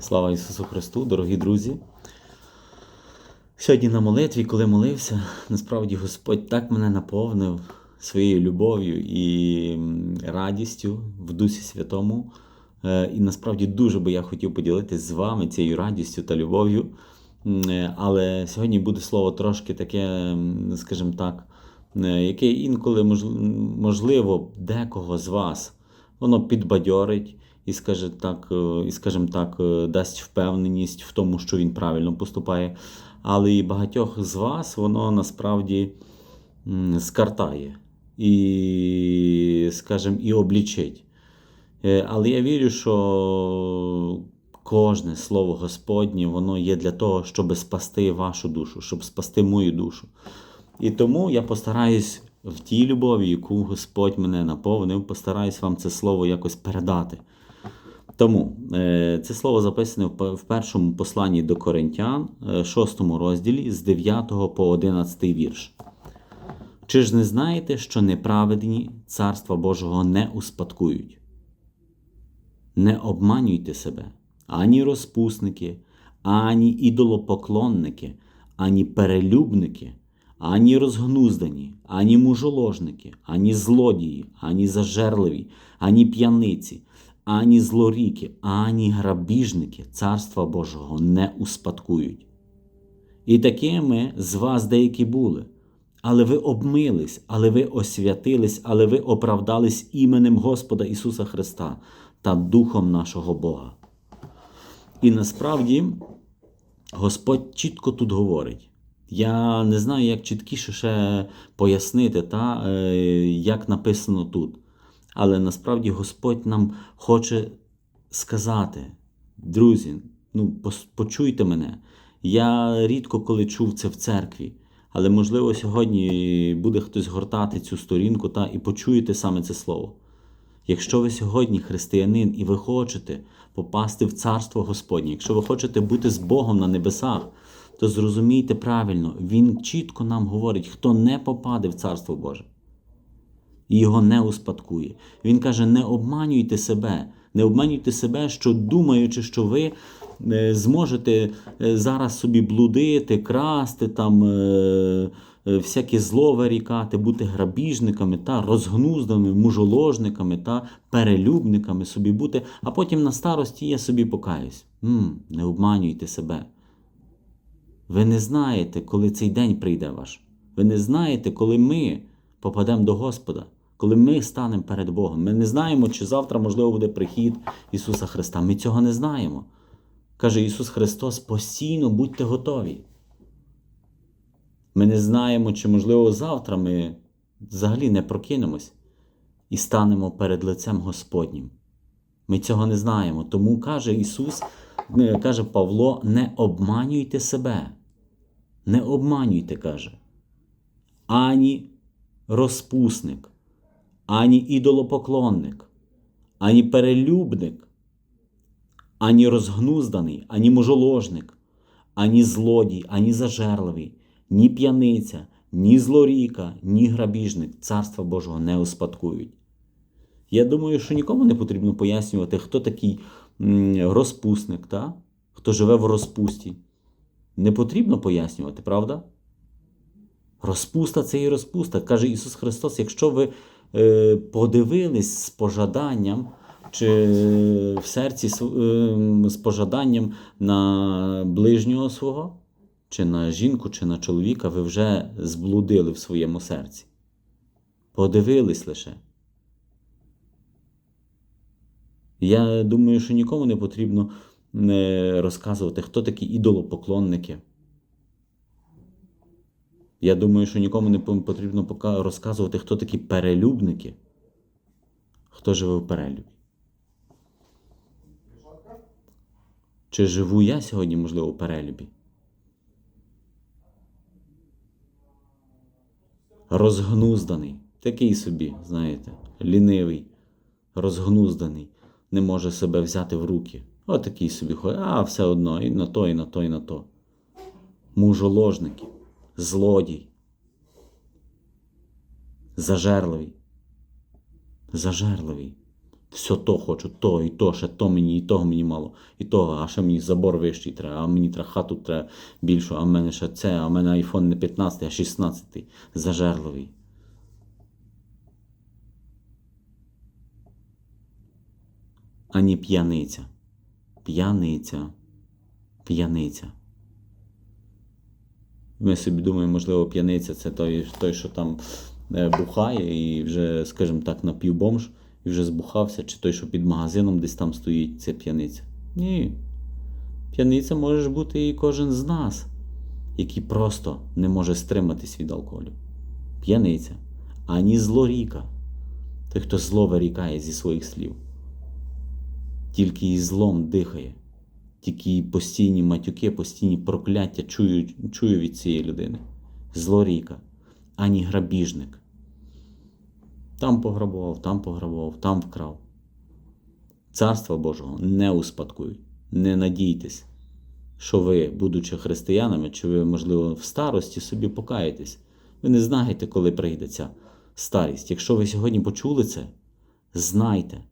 Слава Ісусу Христу, дорогі друзі. Сьогодні на молитві, коли молився, насправді Господь так мене наповнив своєю любов'ю і радістю в Дусі Святому. Е, І насправді дуже би я хотів поділитися з вами цією радістю та любов'ю. Е, Але сьогодні буде слово трошки таке, скажімо так, е, яке інколи можливо декого з вас воно підбадьорить і скаже так, е, і скажімо так, е, дасть впевненість в тому, що він правильно поступає. Але і багатьох з вас воно насправді скартає і, скажімо, і облічить. Е, Але я вірю, що кожне слово Господнє, воно є для того, щоб спасти вашу душу, щоб спасти мою душу. І тому я постараюсь в тій любові, яку Господь мене наповнив, постараюсь вам це слово якось передати. Тому е, це слово записане в першому посланні до Коринтян, е, шостому розділі з 9 по 11 вірш. Чи ж не знаєте, що неправедні царства Божого не успадкують? Не обманюйте себе, ані розпусники, ані ідолопоклонники, ані перелюбники, ані розгнуздані, ані мужоложники, ані злодії, ані зажерливі, ані п'яниці, ані злоріки, ані грабіжники царства Божого не успадкують. І такими з вас деякі були. Але ви обмились, але ви освятились, але ви оправдались іменем Господа Ісуса Христа та Духом нашого Бога. І насправді Господь чітко тут говорить. Я не знаю, як чіткіше ще пояснити, та, е, як написано тут. Але насправді Господь нам хоче сказати, друзі, ну, почуйте мене. Я рідко коли чув це в церкві, але можливо сьогодні буде хтось гортати цю сторінку та і почуєте саме це слово. Якщо ви сьогодні християнин і ви хочете попасти в царство Господнє, якщо ви хочете бути з Богом на небесах, то зрозумійте правильно, Він чітко нам говорить, хто не попаде в царство Боже і його не успадкує. Він каже: не обманюйте себе, не обманюйте себе, що думаючи, що ви е, зможете е, зараз собі блудити, красти, там, е, всяке зло вирікати, бути грабіжниками, та розгнузданими, мужоложниками та перелюбниками собі бути, а потім на старості я собі покаюсь. м не обманюйте себе. Ви не знаєте, коли цей день прийде ваш. Ви не знаєте, коли ми попадемо до Господа, коли ми станемо перед Богом. Ми не знаємо, чи завтра, можливо, буде прихід Ісуса Христа. Ми цього не знаємо. Каже Ісус Христос: постійно будьте готові. Ми не знаємо, чи, можливо, завтра ми взагалі не прокинемось і станемо перед лицем Господнім. Ми цього не знаємо. Тому каже Ісус, е, каже Павло, не обманюйте себе. Не обманюйте, каже. Ані розпусник, ані ідолопоклонник, ані перелюбник, ані розгнузданий, ані мужоложник, ані злодій, ані зажерливий, ні п'яниця, ні злоріка, ні грабіжник царства Божого не успадкують. Я думаю, що нікому не потрібно пояснювати, хто такий розпусник, та? хто живе в розпусті. Не потрібно пояснювати, правда? Розпуста це і розпуста. Каже Ісус Христос, якщо ви подивились з пожаданням, чи в серці е, з пожаданням на ближнього свого, чи на жінку, чи на чоловіка, ви вже зблудили в своєму серці. Подивились лише. Я думаю, що нікому не потрібно е, розказувати, хто такі ідолопоклонники. Я думаю, що нікому не потрібно розказувати, хто такі перелюбники, хто живе в перелюбі. Чи живу я сьогодні, можливо, в перелюбі? Розгнузданий, такий собі, знаєте, лінивий, розгнузданий, не може себе взяти в руки. Отакий собі ходить, а все одно, і на то, і на то, і на то. Мужоложники, злодій, зажерливий, зажерливий. Все то хочу, то і то, ще то мені, і того мені мало, і того, а ще мені забор вищий треба, а мені треба хату треба більшу, а в мене ще це, а в мене айфон не 15, а 16, зажерливий. Ані п'яниця. П'яниця. П'яниця. Ми собі думаємо, можливо, п'яниця це той, той що там е, бухає і вже, скажімо так, напівбомж, і вже збухався, чи той, що під магазином десь там стоїть, це п'яниця. Ні. П'яниця може бути і кожен з нас, який просто не може стриматись від алкоголю. П'яниця, ані злоріка, той, хто зло вирікає зі своїх слів. Тільки і злом дихає, тільки постійні матюки, постійні прокляття чую, чую від цієї людини. Злоріка, ані грабіжник. Там пограбував, там пограбував, там вкрав. Царства Божого не успадкують. Не надійтесь, що ви, будучи християнами, чи ви, можливо, в старості собі покаєтесь. Ви не знаєте, коли прийде ця старість. Якщо ви сьогодні почули це, знайте,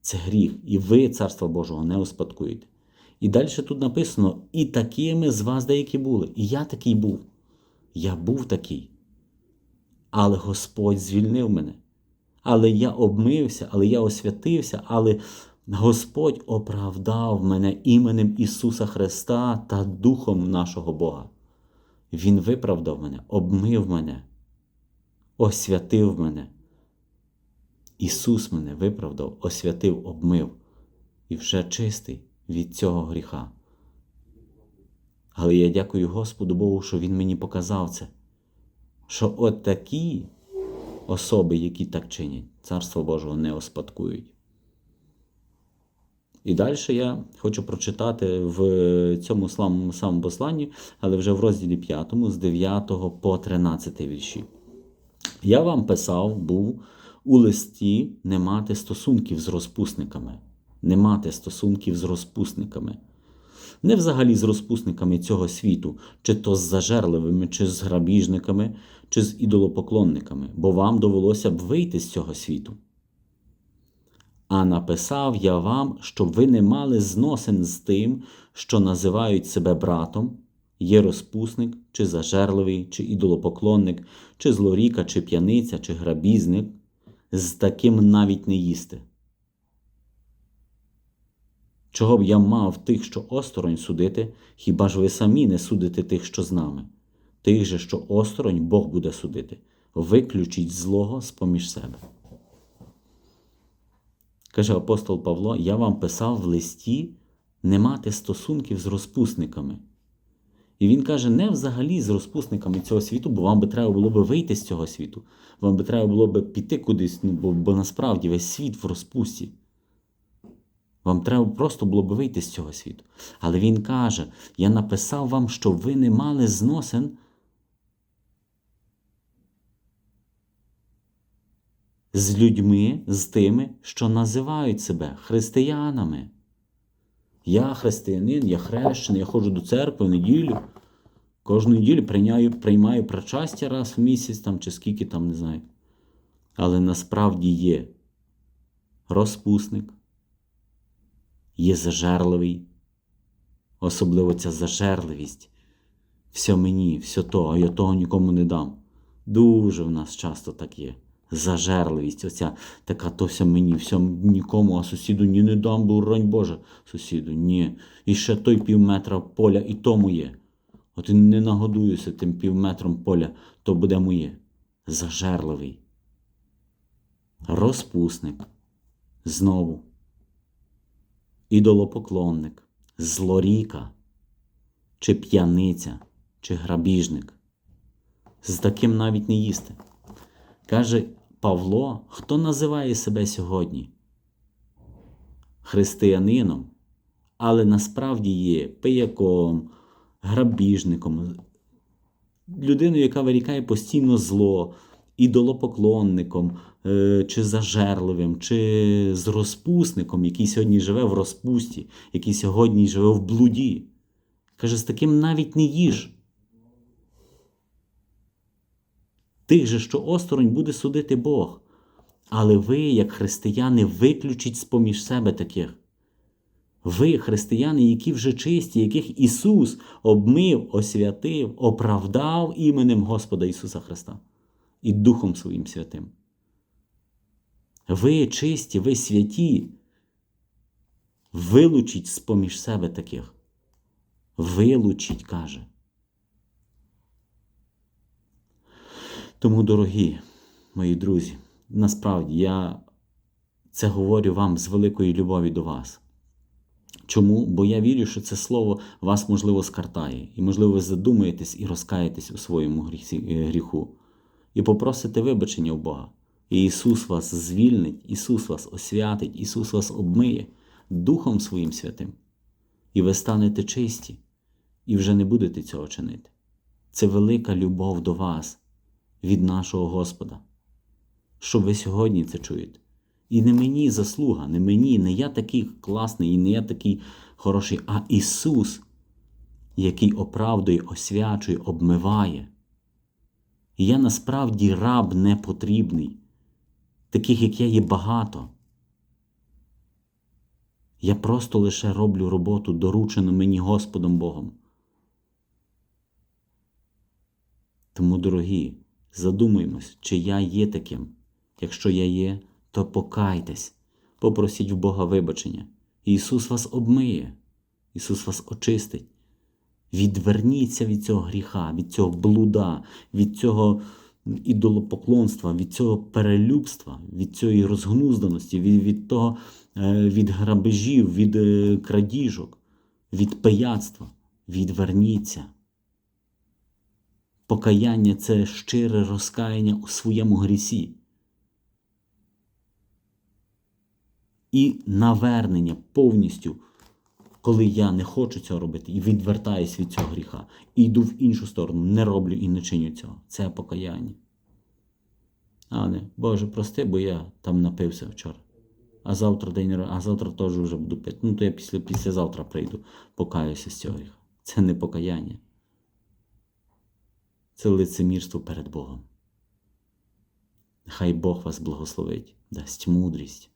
це гріх, і ви Царства Божого не успадкуєте. І далі тут написано: і такими з вас деякі були. І я такий був. Я був такий. Але Господь звільнив мене. Але я обмився, але я освятився, але Господь оправдав мене іменем Ісуса Христа та Духом нашого Бога. Він виправдав мене, обмив мене, освятив мене. Ісус мене виправдав, освятив, обмив і вже чистий від цього гріха. Але я дякую Господу Богу, що Він мені показав це, що от такі особи, які так чинять, Царство Божого не оспадкують. І далі я хочу прочитати в цьому самому посланні, але вже в розділі 5, з 9 по 13 вірші. Я вам писав, був у листі не мати стосунків з розпусниками, не мати стосунків з розпусниками. Не взагалі з розпусниками цього світу, чи то з зажерливими, чи з грабіжниками, чи з ідолопоклонниками, бо вам довелося б вийти з цього світу. А написав я вам, щоб ви не мали зносин з тим, що називають себе братом, є розпусник, чи зажерливий, чи ідолопоклонник, чи злоріка, чи п'яниця, чи грабізник, з таким навіть не їсти. Чого б я мав тих, що осторонь судити, хіба ж ви самі не судите тих, що з нами? Тих же, що осторонь Бог буде судити. Виключіть злого з поміж себе. Каже апостол Павло: Я вам писав в листі не мати стосунків з розпусниками. І він каже, не взагалі з розпусниками цього світу, бо вам би треба було би вийти з цього світу. Вам би треба було би піти кудись, ну, бо, бо насправді весь світ в розпусті. Вам треба просто було б вийти з цього світу. Але він каже: я написав вам, щоб ви не мали зносин з людьми, з тими, що називають себе християнами. Я християнин, я хрещений, я ходжу до церкви в неділю. Кожну неділю приймаю, приймаю причастя раз в місяць там, чи скільки там, не знаю. Але насправді є розпусник, є зажерливий, особливо ця зажерливість. Все мені, все то, а я того нікому не дам. Дуже в нас часто так є. Зажерливість, оця така, то все мені, все нікому, а сусіду ні не дам, бо ронь Боже, сусіду, ні. І ще той пів метра поля, і то моє. От і не нагодуюся тим півметром поля, то буде моє. Зажерливий. Розпусник. Знову. Ідолопоклонник, злоріка, чи п'яниця, чи грабіжник. З таким навіть не їсти. Каже Павло, хто називає себе сьогодні? Християнином, але насправді є пияком, грабіжником, людиною, яка вирікає постійно зло, ідолопоклонником, чи зажерливим, чи з розпусником, який сьогодні живе в розпусті, який сьогодні живе в блуді. Каже, з таким навіть не їж. Тих же, що осторонь буде судити Бог. Але ви, як християни, виключіть з-поміж себе таких. Ви, християни, які вже чисті, яких Ісус обмив, освятив, оправдав іменем Господа Ісуса Христа і Духом Своїм Святим. Ви чисті, ви святі. Вилучіть з-поміж себе таких. Вилучіть, каже. Тому, дорогі мої друзі, насправді я це говорю вам з великої любові до вас. Чому? Бо я вірю, що це слово вас, можливо, скартає, і, можливо, ви задумаєтесь і розкаєтесь у своєму е, гріху, і попросите вибачення у Бога. І Ісус вас звільнить, Ісус вас освятить, Ісус вас обмиє Духом Своїм Святим. І ви станете чисті, і вже не будете цього чинити. Це велика любов до вас від нашого Господа. Що ви сьогодні це чуєте. І не мені заслуга, не мені, не я такий класний і не я такий хороший, а Ісус, який оправдує, освячує, обмиває. І я насправді раб непотрібний. Таких, як я, є багато. Я просто лише роблю роботу, доручену мені Господом Богом. Тому, дорогі, задумуємось, чи я є таким. Якщо я є, то покайтесь, попросіть в Бога вибачення. Ісус вас обмиє, Ісус вас очистить. Відверніться від цього гріха, від цього блуда, від цього ідолопоклонства, від цього перелюбства, від цієї розгнузданості, від, від того, е, від грабежів, від е, крадіжок, від пияцтва. Відверніться. Покаяння це щире розкаяння у своєму грісі. І навернення повністю, коли я не хочу цього робити і відвертаюсь від цього гріха, і йду в іншу сторону, не роблю і не чиню цього. Це покаяння. А не, Боже, прости, бо я там напився вчора. А завтра день, а завтра теж вже буду пити. Ну, то я після, післязавтра прийду, покаюся з цього гріха. Це не покаяння. Це лицемірство перед Богом. Хай Бог вас благословить, дасть мудрість,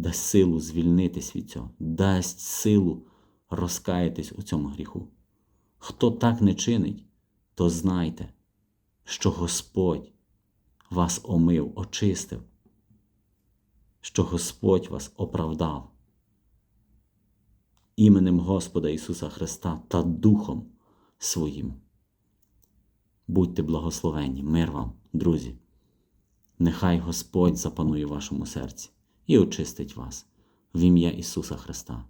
дасть силу звільнитись від цього, дасть силу розкаятись у цьому гріху. Хто так не чинить, то знайте, що Господь вас омив, очистив, що Господь вас оправдав іменем Господа Ісуса Христа та Духом Своїм. Будьте благословенні, мир вам, друзі. Нехай Господь запанує в вашому серці і очистить вас в ім'я Ісуса Христа.